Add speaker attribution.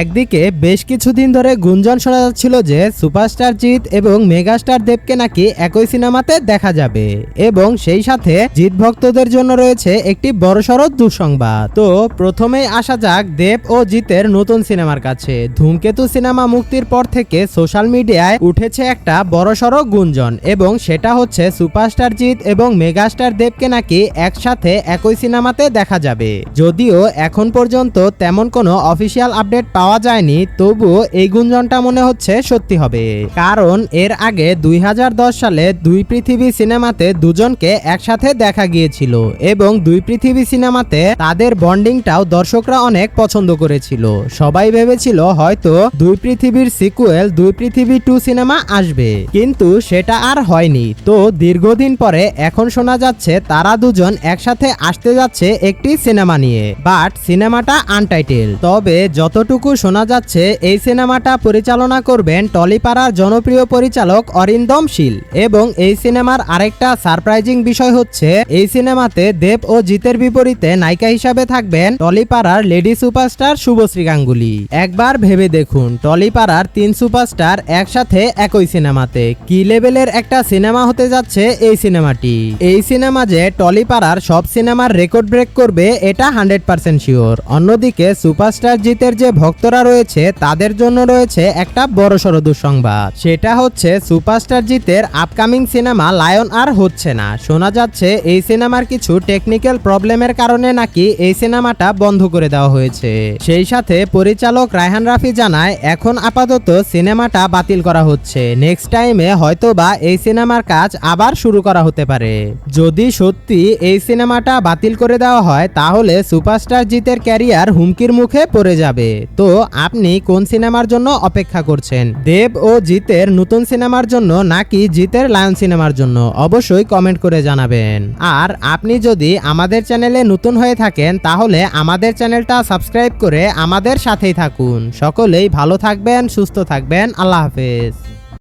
Speaker 1: একদিকে বেশ কিছুদিন ধরে গুঞ্জন শোনা যাচ্ছিল যে সুপারস্টার জিৎ এবং মেগাস্টার দেবকে নাকি একই সিনেমাতে দেখা যাবে। এবং সেই সাথে জিৎ ভক্তদের জন্য রয়েছে একটি বড়সড় দুঃসংবাদ। তো প্রথমেই আসা যাক দেব ও জিতের নতুন সিনেমার কাছে। ধূমকেতু সিনেমা মুক্তির পর থেকে সোশ্যাল মিডিয়ায় উঠেছে একটা বড়সড় গুঞ্জন এবং সেটা হচ্ছে সুপারস্টার জিৎ এবং মেগাস্টার দেবকে নাকি একসাথে একই সিনেমাতে দেখা যাবে। যদিও এখন পর্যন্ত তেমন কোনো অফিসিয়াল আপডেট পাওয়া যায়নি, তবুও এই গুঞ্জনটা মনে হচ্ছে সত্যি হবে। কারণ এর আগে দুই সালে দুই পৃথিবী সিনেমাতে দুজনকে একসাথে দেখা গিয়েছিল এবং দুই পৃথিবী সিনেমাতে তাদের বন্ডিংটাও দর্শকরা অনেক পছন্দ করেছিল। সবাই ভেবেছিল হয়তো দুই পৃথিবীর সিকুয়েল, দুই পৃথিবী টু সিনেমা আসবে। কিন্তু সেটা আর হয়নি। তো দীর্ঘদিন পরে এখন শোনা যাচ্ছে তারা দুজন একসাথে আসতে যাচ্ছে একটি সিনেমা নিয়ে। বাট সিনেমাটা আনটাইটেল। তবে যতটুকু শোনা যাচ্ছে, এই সিনেমাটা পরিচালনা করবেন টলিপাড়ার জনপ্রিয় পরিচালক অরিন্দম শীল এবং এই সিনেমার আরেকটা সারপ্রাইজিং বিষয় হচ্ছে, এই সিনেমাতে দেব ও জিতের বিপরীতে নায়িকা হিসাবে থাকবেন টলিপাড়ার লেডি সুপারস্টার শুভশ্রী গাঙ্গুলি। একবার ভেবে দেখুন, টলিপাড়ার তিন সুপারস্টার একসাথে একই সিনেমাতে। কি লেভেলের একটা সিনেমা হতে যাচ্ছে এই সিনেমাটি? এই সিনেমা যে টলিপাড়ার সব সিনেমার রেকর্ড ব্রেক করবে, এটা হান্ড্রেড পার্সেন্ট শিওর। অন্যদিকে সুপারস্টার জিতের যে ভক্তরা রয়েছে, তাদের জন্য রয়েছে একটা বড়সড় দুঃসংবাদ। সেটা হচ্ছে, সুপারস্টার জিতের আপকামিং সিনেমা লায়ন আর হচ্ছে না। শোনা যাচ্ছে, এই সিনেমার কিছু টেকনিক্যাল প্রবলেমের কারণে নাকি এই সিনেমাটা বন্ধ করে দেওয়া হয়েছে। সেই সাথে পরিচালক রায়হান রাফি জানায়, এখন আপাতত সিনেমাটা বাতিল করা হচ্ছে। নেক্সট টাইমে হয়তো বা এই সিনেমার কাজ আবার শুরু করা হতে পারে। যদি সত্যি এই সিনেমাটা বাতিল করে দেওয়া হয়, তাহলে সুপারস্টার জিতের ক্যারিয়ার হুমকির মুখে পড়ে যাবে। তো আপনি কোন সিনেমার জন্য অপেক্ষা করছেন? দেব ও জিতের নতুন সিনেমার জন্য নাকি জিতের লায়ন সিনেমার জন্য? অবশ্যই কমেন্ট করে জানাবেন। আর আপনি যদি আমাদের চ্যানেলে নতুন হয়ে থাকেন, তাহলে আমাদের চ্যানেলটা সাবস্ক্রাইব করে আমাদের সাথেই থাকুন। সকলেই ভালো থাকবেন, সুস্থ থাকবেন। আল্লাহ হাফেজ।